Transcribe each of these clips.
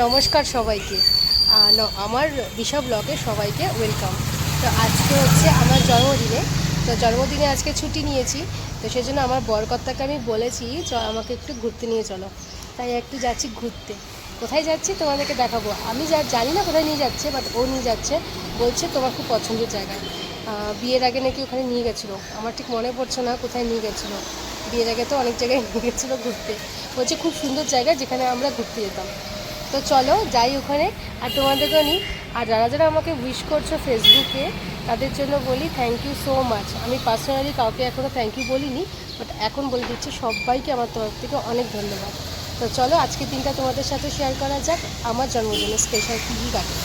নমস্কার সবাইকে। আমার বিশা ব্লগে সবাইকে ওয়েলকাম। তো আজকে হচ্ছে আমার জন্মদিনে, তো জন্মদিনে আজকে ছুটি নিয়েছি, তো সেজন্য আমার বরকর্তাকে আমি বলেছি, চ, আমাকে একটু ঘুরতে নিয়ে চলো। তাই একটু যাচ্ছি ঘুরতে। কোথায় যাচ্ছি তোমাদেরকে দেখাবো। আমি যা, জানি না কোথায় নিয়ে যাচ্ছে বাট ও নিয়ে যাচ্ছে। বলছে তোমার খুব পছন্দের জায়গায় বিয়ের আগে নাকি ওখানে নিয়ে গেছিল। আমার ঠিক মনে পড়ছে না কোথায় নিয়ে গেছিল। বিয়ের আগে তো অনেক জায়গায় নিয়ে গেছিল ঘুরতে। বলছে খুব সুন্দর জায়গা যেখানে আমরা ঘুরতে যেতাম। তো চলো, যাই ওখানে। আর তোমাদেরকেও নিই আর যারা যারা আমাকে উইশ করছ ফেসবুকে তাদের জন্য বলি থ্যাংক ইউ সো মাচ আমি পার্সোনালি কাউকে এখনও থ্যাংক ইউ বলিনি বাট এখন বলে দিচ্ছি সবাইকে আমার তরফ থেকে অনেক ধন্যবাদ। তো চলো, আজকের দিনটা তোমাদের সাথে শেয়ার করা যাক। আমার জন্মদিনের স্পেশাল কী কাটে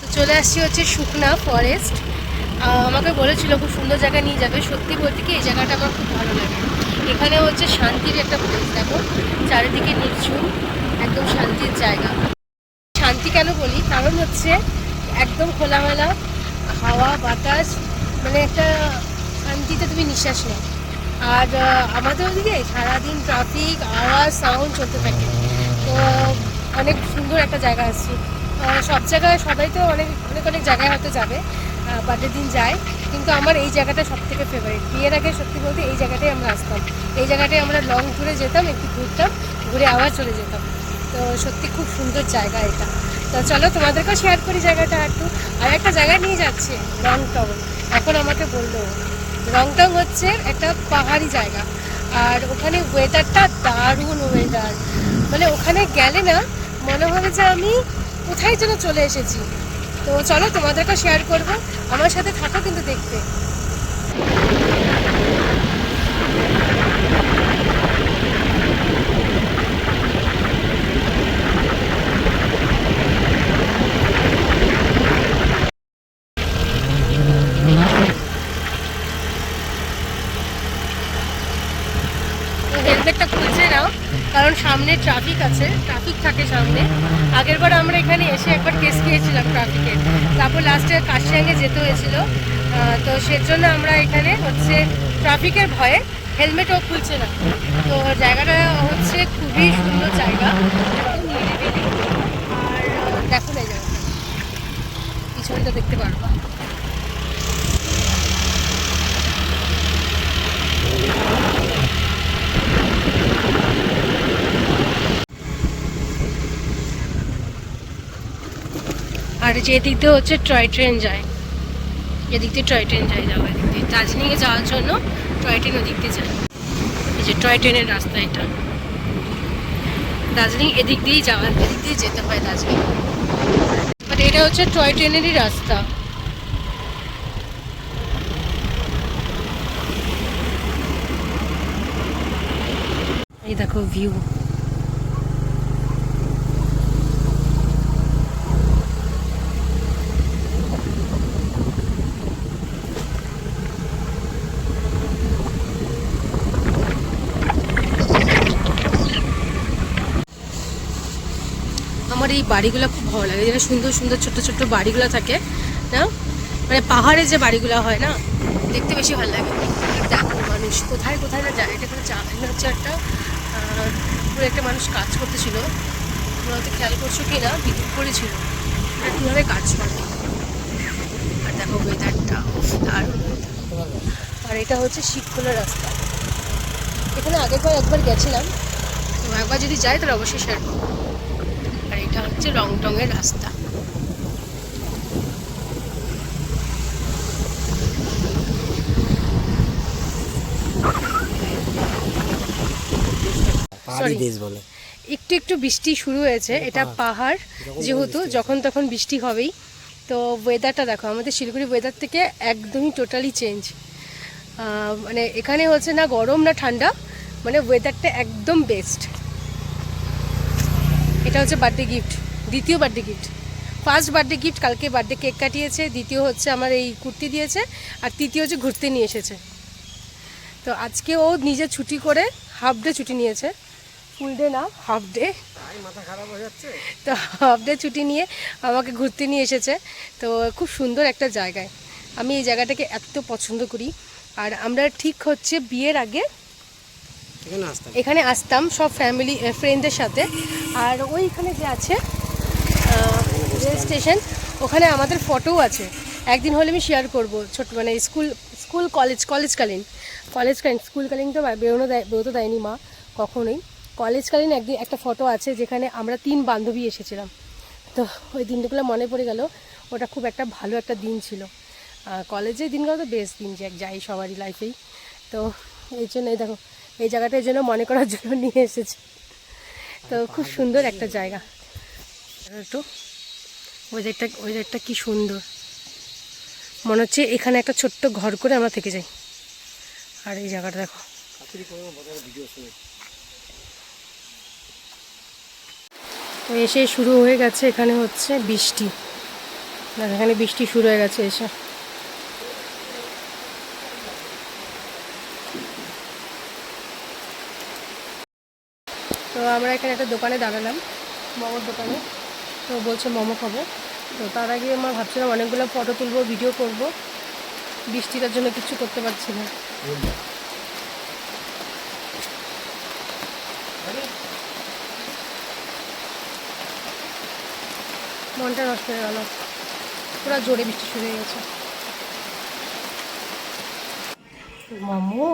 তো চলে আসছি হচ্ছে শুকনা ফরেস্ট আমাকে বলেছিল খুব সুন্দর জায়গা নিয়ে যাবে। সত্যি বলতে কি, এই জায়গাটা আমার খুব ভালো লাগে। এখানে হচ্ছে শান্তির একটা প্লেস দেখো। চারিদিকে নির্ঝুম, একদম শান্তির জায়গা। শান্তি কেন বলি? কারণ হচ্ছে একদম খোলামেলা, হাওয়া, বাতাস মানে একটা শান্তিতে তুমি নিঃশ্বাস নেও। আর আমাদের ওদিকে সারাদিন ট্রাফিক আওয়াজ সাউন্ড চলতে থাকে। তো অনেক সুন্দর একটা জায়গা আছে। সব জায়গায় সবাই তো অনেক অনেক অনেক জায়গায় হয়তো যাবে বার্থডে দিন যায়, কিন্তু আমার এই জায়গাটা সব থেকে ফেভারিট বিয়ের আগে সত্যি বলতে এই জায়গাটাই আমরা আসতাম। এই জায়গাটায় আমরা লং ট্যুরে যেতাম, একটু ঘুরতাম, ঘুরে আবার চলে যেতাম। তো সত্যি খুব সুন্দর জায়গা এটা। তো চলো তোমাদেরকেও শেয়ার করি জায়গাটা একটু। আর একটা জায়গায় নিয়ে যাচ্ছে, রংটং। এখন আমাকে বলল, রংটং হচ্ছে একটা পাহাড়ি জায়গা। আর ওখানে ওয়েদারটা দারুণ ওয়েদার মানে ওখানে গেলে না, মনে হবে যে আমি কোথায় যেন চলে এসেছি। তো চলো তোমাদেরকে শেয়ার করব। আমার সাথে থাকো কিন্তু দেখতে। হেলমেটটা খুলছে নাও, কারণ সামনে ট্রাফিক আছে ট্রাফিক থাকে সামনে। আগেরবার আমরা এখানে এসে একবার কেস খেয়েছিলাম ট্রাফিকে তারপর লাস্টে কাশিয়াঙ্গে যেতে হয়েছিল। তো সেজন্য আমরা এখানে হচ্ছে ট্রাফিকের ভয়ে হেলমেটও খুলছে না। তো জায়গাটা হচ্ছে খুবই সুন্দর জায়গা। আর দেখো না জায়গাটা। পিছনটা দেখতে পারব আর যেদিক দিয়ে হচ্ছে টয় ট্রেন যায় এদিক দিয়ে টয় ট্রেন যায় যাওয়া এদিক দিয়ে। দার্জিলিংয়ে যাওয়ার জন্য টয় ট্রেন ওদিক দিয়ে যায়। এই যে টয় ট্রেনের রাস্তা এটা। দার্জিলিং এদিক দিয়েই যাওয়া, এদিক দিয়ে যেতে হয় দার্জিলিং। বাট এটা হচ্ছে টয় ট্রেনেরই রাস্তা। এই দেখো ভিউ আমার এই বাড়িগুলো খুব ভালো লাগে, যেটা সুন্দর সুন্দর ছোট ছোট বাড়িগুলো থাকে, না? মানে পাহাড়ে যে বাড়িগুলো হয়, না? দেখতে বেশি ভালো লাগে। দেখো মানুষ, কোথায় কোথায় না যায়, এটা কোনো এখানে হচ্ছে একটা পুরো একটা মানুষ কাজ করতেছিল। তোমরা হয়তো খেয়াল করছ কি না, বিদ্যুৎ করেছিল এটা কীভাবে কাজ করে? আর দেখো ওয়েদারটা আর আর এটা হচ্ছে শিবখোলা রাস্তা। এখানে আগেরবার একবার গেছিলাম। একবার যদি যাই তাহলে অবশ্যই শেয়ার করব হচ্ছে রাস্তা। Sorry. দেশ বলে। একটু একটু বৃষ্টি শুরু হয়েছে এটা পাহাড় যেহেতু যখন তখন বৃষ্টি হবেই। তো ওয়েদারটা দেখো আমাদের শিলিগুড়ি ওয়েদার থেকে একদমই টোটালি চেঞ্জ মানে এখানে হচ্ছে না গরম না ঠান্ডা মানে ওয়েদারটা একদম বেস্ট এটা হচ্ছে বার্থডে গিফট দ্বিতীয় birthday gift first birthday gift কালকে বার্থডে কেক কাটিয়েছে। দ্বিতীয় হচ্ছে আমার এই কুর্তি দিয়েছে। আর তৃতীয় হচ্ছে ঘুরতে নিয়ে এসেছে। তো আজকে ও নিজে ছুটি করে হাফ ডে ছুটি নিয়েছে। ফুল ডে না হাফ ডে মাথা হয়ে যাচ্ছে তো হাফ ডে ছুটি নিয়ে আমাকে ঘুরতে নিয়ে এসেছে। তো খুব সুন্দর একটা জায়গায়। আমি এই জায়গাটাকে এত পছন্দ করি। আর আমরা ঠিক হচ্ছে বিয়ের আগে এখানে আসতাম। সব ফ্যামিলি ফ্রেন্ডদের সাথে। আর ওইখানে যে আছে রেল স্টেশন, ওখানে আমাদের ফটোও আছে। একদিন হলে আমি শেয়ার করব। ছোট মানে স্কুল স্কুল কলেজ কলেজকালীন কলেজকালীন স্কুলকালীন তো বেরোনো দেয় বেরোতে দেয়নি মা, কখনোই। কলেজকালীন একদিন একটা ফটো আছে যেখানে আমরা তিন বান্ধবী এসেছিলাম। তো ওই দিনগুলো মনে পড়ে গেল, ওটা খুব একটা ভালো একটা দিন ছিল। কলেজে দিনগুলো তো বেস্ট দিন যে যাই সবারই লাইফেই তো এই জন্য দেখো, এই জায়গাটা এই জন্য মনে করার জন্য নিয়ে এসেছি। তো খুব সুন্দর একটা জায়গা। একটু ওয়েদারটা ওয়েদারটা কি সুন্দর। মনে হচ্ছে এখানে একটা ছোট্ট ঘর করে আমরা থেকে যাই। আর এই জায়গাটা দেখো। তো এসে শুরু হয়ে গেছে এখানে হচ্ছে বৃষ্টি। দেখ এখানে বৃষ্টি শুরু হয়ে গেছে এসে। তো আমরা এখানে একটা দোকানে দাঁড়ালাম মোমোর দোকানে। তো বলছে মোমো খাব। তো তার আগে আমার ভাবছিলাম অনেকগুলো ফটো তুলবো ভিডিও করব। বৃষ্টিটার জন্য কিছু করতে পারছি না। মনটা নষ্ট হয়ে গেল। পুরো জোরে বৃষ্টি শুরু হয়ে গেছে। মোমো!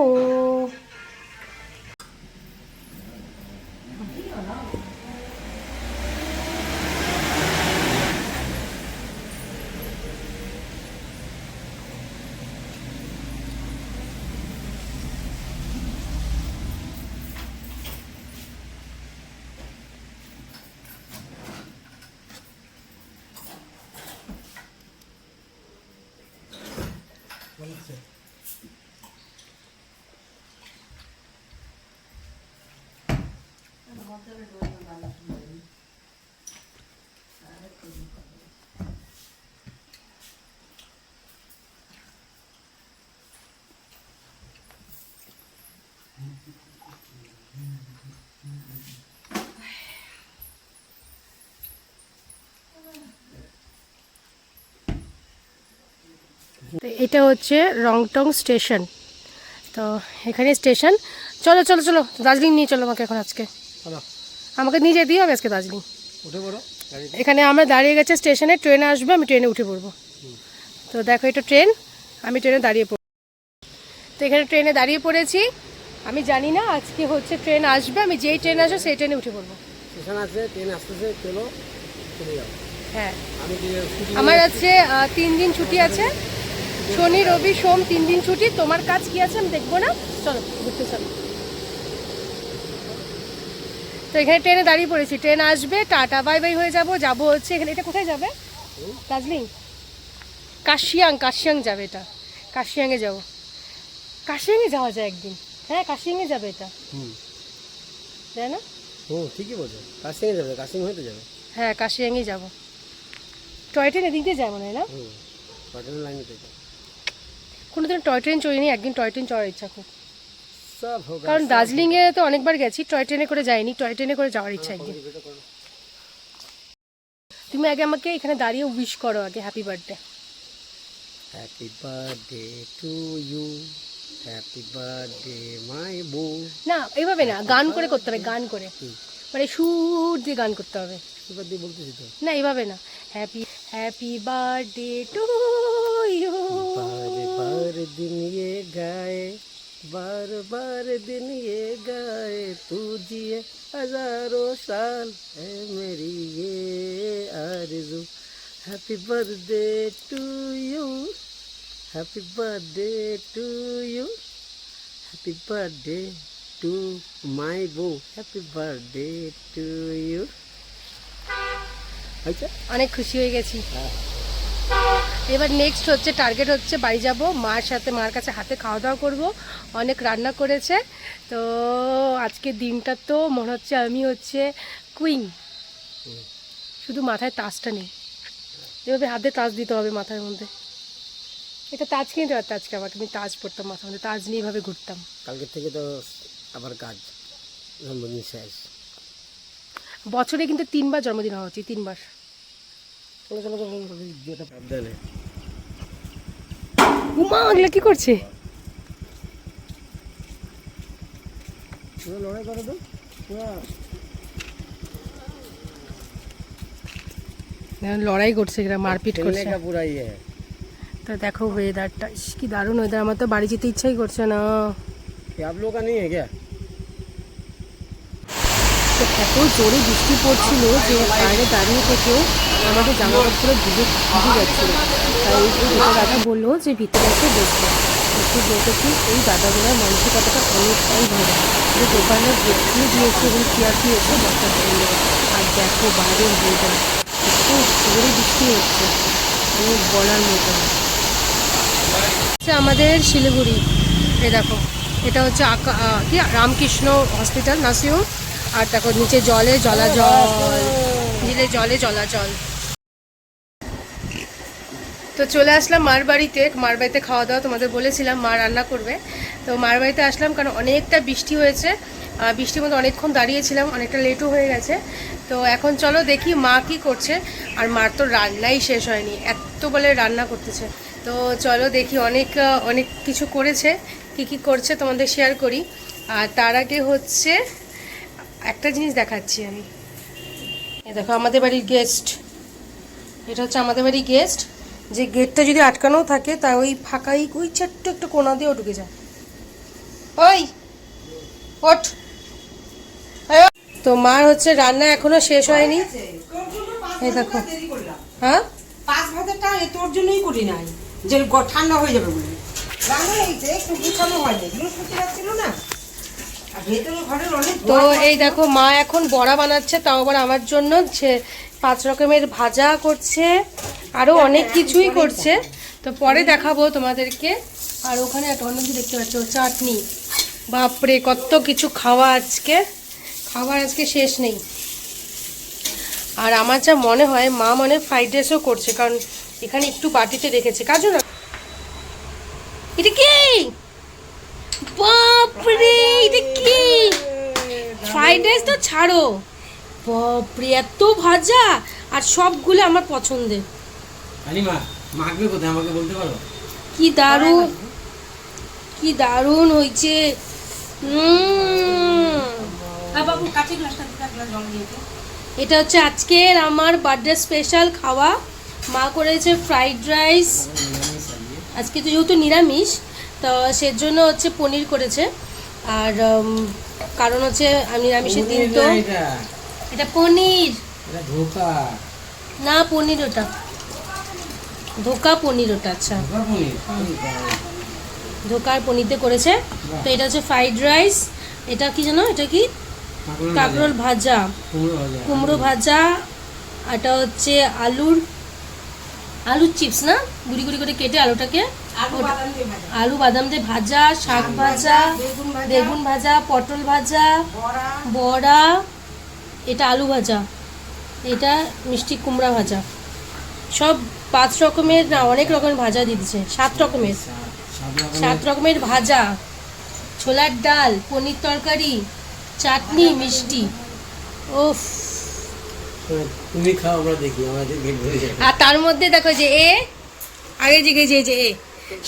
তো এটা হচ্ছে রংটং স্টেশন। তো এখানে স্টেশন। চলো চলো চলো, দার্জিলিং নিয়ে চলো আমাকে এখন আজকে। চলো। আমাকে নিয়ে যেতেই হবে আজকে দার্জিলিং। উঠে পড়ো এখানে আমরা দাঁড়িয়ে গেছে স্টেশনে ট্রেন আসবে আমি ট্রেনে উঠে পড়ব। তো দেখো এটা ট্রেন আমি ট্রেনে দাঁড়িয়ে পড়ব। তো এখানে ট্রেনে দাঁড়িয়ে পড়েছি। আমি জানি না আজকে হচ্ছে ট্রেন আসবে আমি যেই ট্রেন আসবে সেই ট্রেনে উঠে পড়ব। স্টেশন আছে ট্রেন আসতেছে চলো চলে যাও। হ্যাঁ। আমি আমার আছে তিন দিন ছুটি আছে। শনি রবি সোম তিন দিন ছুটি। তোমার কাজ কি আছে আমি দেখব না? চলো ঘুরতে চলো। তো এখানে ট্রেনে দাঁড়িয়ে পড়েছি। ট্রেন আসবে টাটা বাই বাই হয়ে যাব যাব হচ্ছে এখানে। এটা কোথায় যাবে? দার্জিলিং? কাশিয়াং কাশিয়াং যাবে এটা। কাশিয়াংয়ে যাব। কাশিয়াংয়ে যাওয়া যায় একদিন। হ্যাঁ কাশিয়াংয়ে যাবে এটা। হুম। তাই না? হুম ঠিকই বলছো। কাশিংয়ে যাবে কাশিং হয়তো যাবে। হ্যাঁ কাশিয়াংয়ে যাব। টয় ট্রেন এদিক দিয়ে যায় মনে হয় না? হুম পাটনের লাইনে কোনো দিন টয় ট্রেন চড়িনি একদিন টয় ট্রেন চড়ার ইচ্ছা খুব। কারণ দার্জিলিং এ তো অনেকবার গেছি টয় ট্রেনে করে যাইনি টয় ট্রেনে করে যাওয়ার ইচ্ছা একদিন। তুমি আগে আমাকে এখানে দাঁড়িয়ে উইশ করো আগে happy birthday happy birthday to you happy birthday my বউ না এইভাবে না গান করে করতে হবে গান করে। মানে সুর দিয়ে গান করতে হবে। বলতেছি তো। না এইভাবে না। Happy happy birthday to you বারে বারে দিন গায়ে। बार बार दिन ये गाए तू जिए हजारों साल है मेरी ये आरज़ू happy birthday to you happy birthday to you happy birthday to my boo happy birthday to you अच्छा অনেক খুশি হয়ে গেছি এবার নেক্সট হচ্ছে টার্গেট হচ্ছে বাড়ি যাব মার সাথে মার কাছে হাতে খাওয়া দাওয়া করব অনেক রান্না করেছে। তো আজকে দিনটা তো মনে হচ্ছে আমি হচ্ছে কুইন শুধু মাথায় তাজটা নেই। এভাবে হাতে তাজ দিতে হবে মাথার মধ্যে। এটা তাজ কিনতে পারতো আজকে আমাকে আমি তাজ পরতাম মাথার মধ্যে তাজ নিয়ে এভাবে ঘুরতাম। কালকে থেকে তো আবার কাজ জন্মদিন শেষ। বছরে কিন্তু তিনবার জন্মদিন হওয়া উচিত তিনবার। কি করছে? লড়াই করছে এরা মারপিট করছে। তো দেখো ওয়েদারটা কি দারুণ ওয়েদার আমার তো বাড়ি যেতে ইচ্ছাই করছে না। এত জোরে বৃষ্টি পড়ছিল যে বাইরে দাঁড়িয়ে থেকেও আমাদের জামা কাপড়ে ভিজে ভিজে যাচ্ছিল। তাই এই দুটো দাদা বলল যে ভিতরে এসে বসতে একটু বসেছি এই দাদাগুলোর মানসিকতাটা অনেকটাই ভালো। যে দোকানে গেটগুলো দিয়েছে এবং চেয়ার দিয়েছে বসার জন্য আর দেখো বাইরের ওয়েদার একটু জোরে বৃষ্টি হচ্ছে। মানে বলার মতো আমাদের শিলিগুড়ি। এ দেখো, এটা হচ্ছে কি, রামকৃষ্ণ হসপিটাল নার্সিংহোম আর দেখো, নিচে জলে জলাজল ঝিলে জলে জলাজল। তো চলে আসলাম মার বাড়িতে। মার বাড়িতে খাওয়া দাওয়া তোমাদের বলেছিলাম, মা রান্না করবে। তো মার বাড়িতে আসলাম কারণ অনেকটা বৃষ্টি হয়েছে। বৃষ্টির মধ্যে অনেকক্ষণ দাঁড়িয়েছিলাম, অনেকটা লেটও হয়ে গেছে। তো এখন চলো দেখি মা কি করছে। আর মার তো রান্নাই শেষ হয়নি এত বলে রান্না করতেছে। তো চলো দেখি অনেক অনেক কিছু করেছে, কি কি করছে তোমাদের শেয়ার করি। আর তার আগে হচ্ছে, একটা জিনিস দেখাচ্ছি আমি। দেখো আমাদের বাড়ির গেস্ট এটা হচ্ছে আমাদের বাড়ির গেস্ট যে গেটটা যদি আটকানো থাকে তা ওই ফাঁকাই ওই ছোট্ট একটা কোনা দিয়েও ঢুকে যায়। ওই ওঠ। তো মার হচ্ছে রান্না এখনও শেষ হয়নি। এই দেখো। হ্যাঁ? পাঁচ এ তোর জন্যই করি নাই। যে ঠান্ডা হয়ে যাবে বলে। রান্না হয়েছে একটু গুছানো হয়নি বৃহস্পতিবার ছিল না। তো এই দেখো মা এখন বড়া বানাচ্ছে তাও আবার আমার জন্য। পাঁচ রকমের ভাজা করছে আরও অনেক কিছুই করছে। তো পরে দেখাবো তোমাদেরকে। আর ওখানে একটা অন্য কিছু দেখতে পাচ্ছ চাটনি। বাপরে কত কিছু খাওয়া আজকে। খাবার আজকে শেষ নেই। আর আমার যা মনে হয় মা মনে ফ্রাইড রাইসও করছে কারণ এখানে একটু বাটিতে রেখেছে। কাজু না? এটা কি? বাপরে এটা কি? ফ্রাইড রাইস তো ছাড়ো। বাপরে এত ভাজা আর সবগুলো আমার পছন্দের। হালিমা মাখবে কোথায়? আমাকে বলতে পারো? কি দারুণ কি দারুণ হয়েছে। বাবু কাঁচি গ্লাসটা গ্লাস জল দিয়েছে এটা হচ্ছে আজকের আমার বার্থডে স্পেশাল খাওয়া। মা করেছে ফ্রাইড রাইস আজকে তো যেহেতু নিরামিষ তো সেজন্য হচ্ছে পনির করেছে। আর কারণ হচ্ছে আমি নিরামিষের দিন তো। এটা পনির। এটা ধোকা। না পনির ওটা। ধোকা পনির ওটা আচ্ছা। ধোকার পনিরতে করেছে। তো এটা হচ্ছে ফ্রাইড রাইস এটা কি জানো? এটা কি? কাঁকরোল ভাজা। কুমড়ো ভাজা। এটা হচ্ছে আলুর আলুর চিপস না? গুড়ি গুড়ি করে কেটে আলুটাকে আলু বাদাম দিয়ে ভাজা। শাক ভাজা বেগুন ভাজা। পটল ভাজা বড়া এটা আলু ভাজা এটা মিষ্টি কুমড়া ভাজা। সব পাঁচ রকমের না অনেক রকমের ভাজা দিচ্ছে সাত রকমের। সাত রকমের ভাজা ছোলার ডাল পনির তরকারি চাটনি মিষ্টি। ওফ তুমি খাও আমরা দেখি আমাদের আর তার মধ্যে দেখো যে এ আগে জিগে যে যে এ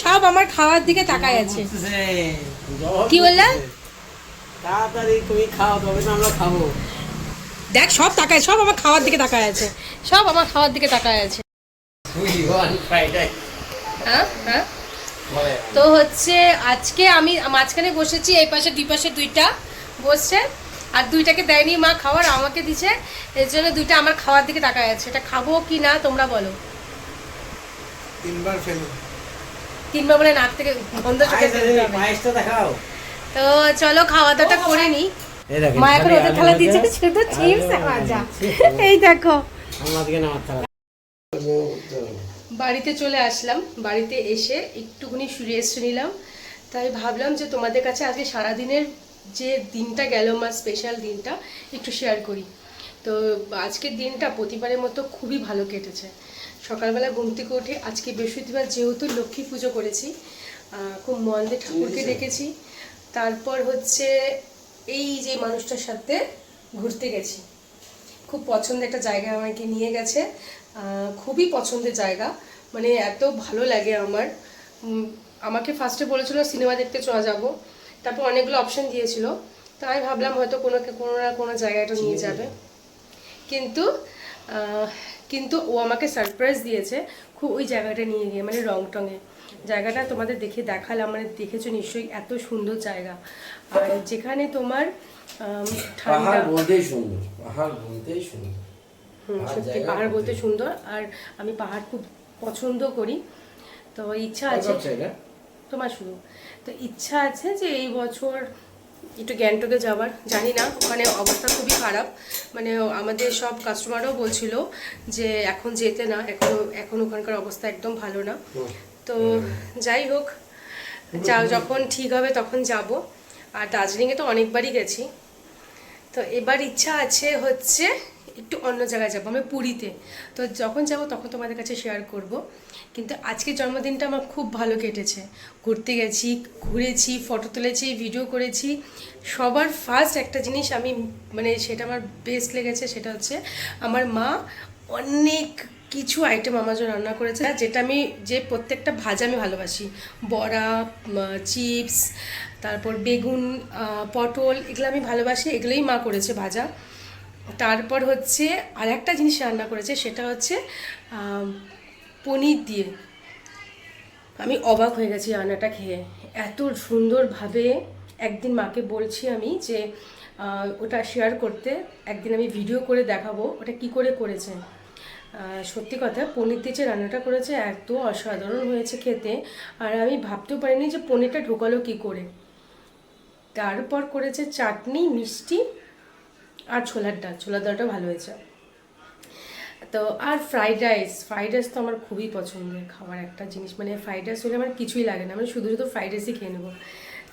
সব আমার খাওয়ার দিকে তাকায় আছে। কি বললা? তাড়াতাড়ি তুমি খাও তবে তো আমরা খাব। দেখ সব তাকায় সব আমার খাওয়ার দিকে তাকায় আছে। সব আমার খাওয়ার দিকে তাকায় আছে। হ্যাঁ হ্যাঁ। তো হচ্ছে আজকে আমি মাঝখানে বসেছি এই পাশে দুই পাশে দুইটা বসছে আর দুইটাকে দেয়নি মা খাওয়ার আমাকে দিছে এর জন্য দুইটা আমার খাওয়ার দিকে তাকায় আছে। এটা খাব কি না তোমরা বলো। তিনবার ফেলো তিনবার বলে নাক থেকে গন্ধ চোখে তো চলো খাওয়া দাওয়াটা করে নি। এই দেখেন মা এখন ওদের থালা দিয়েছে শুধু চিপস ভাজা ভাজা। এই দেখো। আমার দিকে নামার থালা। বাড়িতে চলে আসলাম। বাড়িতে এসে একটুখানি রেস্ট নিলাম। তাই ভাবলাম যে তোমাদের কাছে আজকে সারাদিনের যে দিনটা গেল আমার স্পেশাল দিনটা একটু শেয়ার করি। তো আজকের দিনটা প্রতিবারের মতো খুবই ভালো কেটেছে। সকালবেলা ঘুম থেকে উঠে আজকে বৃহস্পতিবার যেহেতু লক্ষ্মী পুজো করেছি আহ, খুব মন দিয়ে ঠাকুরকে ডেকেছি। তারপর হচ্ছে এই যে মানুষটার সাথে ঘুরতে গেছি। খুব পছন্দের একটা জায়গা আমাকে নিয়ে গেছে। খুবই পছন্দের জায়গা। মানে এত ভালো লাগে আমার। আমাকে ফার্স্টে বলেছিল, সিনেমা দেখতে চলে যাব। তারপর অনেকগুলো অপশন দিয়েছিল। তো আমি ভাবলাম হয়তো কোনো কোনো না কোনো জায়গাটা নিয়ে যাবে। কিন্তু কিন্তু ও আমাকে সারপ্রাইজ দিয়েছে খুব ওই জায়গাটা নিয়ে গিয়ে মানে রং টঙে জায়গাটা তোমাদের দেখে দেখালাম মানে দেখেছ নিশ্চয়ই এত সুন্দর জায়গা। আর যেখানে তোমার পাহাড় বলতেই সুন্দর পাহাড় বলতেই সুন্দর। সত্যি পাহাড় বলতে সুন্দর আর আমি পাহাড় খুব পছন্দ করি। তো ইচ্ছা আছে তোমার শুধু তো ইচ্ছা আছে যে এই বছর একটু গ্যাংটকে যাওয়ার। জানি না ওখানে অবস্থা খুবই খারাপ। মানে আমাদের সব কাস্টমারও বলছিল যে এখন যেতে না এখন এখন ওখানকার অবস্থা একদম ভালো না। তো যাই হোক, যা যখন ঠিক হবে তখন যাব। আর দার্জিলিংয়ে তো অনেকবারই গেছি। তো এবার ইচ্ছা আছে হচ্ছে একটু অন্য জায়গায় যাব, আমি পুরীতে। তো যখন যাব তখন তোমাদের কাছে শেয়ার করব। কিন্তু আজকের জন্মদিনটা আমার খুব ভালো কেটেছে। ঘুরতে গেছি, ঘুরেছি ফটো তুলেছি ভিডিও করেছি। সবার ফার্স্ট একটা জিনিস আমি মানে সেটা আমার বেস্ট লেগেছে, সেটা হচ্ছে আমার মা অনেক কিছু আইটেম আমার জন্য রান্না করেছে যেটা আমি, যে প্রত্যেকটা ভাজা আমি ভালোবাসি। বড়া চিপস, তারপর বেগুন পটল, এগুলো আমি ভালোবাসি, এগুলোই মা করেছে ভাজা। তারপর হচ্ছে আর একটা জিনিস রান্না করেছে, সেটা হচ্ছে পনির দিয়ে। আমি অবাক হয়ে গেছি রান্নাটা খেয়ে। এত সুন্দরভাবে একদিন মাকে বলছি আমি যে ওটা শেয়ার করতে, একদিন আমি ভিডিও করে দেখাবো, ওটা কি করে করেছে। সত্যি কথা, পনির দিয়ে যে রান্নাটা করেছে এত অসাধারণ হয়েছে খেতে। আর আমি ভাবতেও পারিনি যে পনিরটা ঢোকালো কি করে। তারপর করেছে চাটনি, মিষ্টি আর ছোলার ডাল। ছোলার ডালটা ভালো হয়েছে। তো আর ফ্রাইড রাইস। ফ্রাইড রাইস তো আমার খুবই পছন্দের খাবার। একটা জিনিস মানে ফ্রাইড রাইস হলে আমার কিছুই লাগে না। মানে শুধু শুধু ফ্রাইড রাইসই খেয়ে নেব।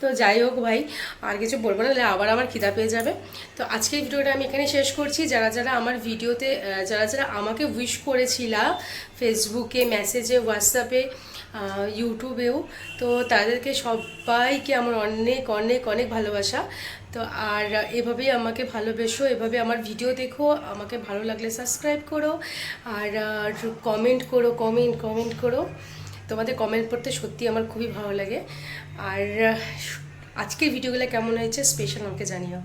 তো যাই হোক ভাই, আর কিছু বলব না, তাহলে আবার আমার খিদা পেয়ে যাবে। তো আজকের ভিডিওটা আমি এখানে শেষ করছি। যারা যারা আমার ভিডিওতে যারা যারা আমাকে উইশ করেছিলা ফেসবুকে মেসেজে হোয়াটসঅ্যাপে ইউটিউবেও তো তাদেরকে সবাইকে আমার অনেক অনেক অনেক ভালোবাসা। তো আর এভাবেই আমাকে ভালোবেসো, এভাবে আমার ভিডিও দেখো, আমাকে ভালো লাগলে সাবস্ক্রাইব করো, আর কমেন্ট করো কমেন্ট কমেন্ট করো। তোমাদের কমেন্ট পড়তে সত্যি আমার খুবই ভালো লাগে। আর আজকের ভিডিওগুলো কেমন হয়েছে? স্পেশাল আমাকে জানিও।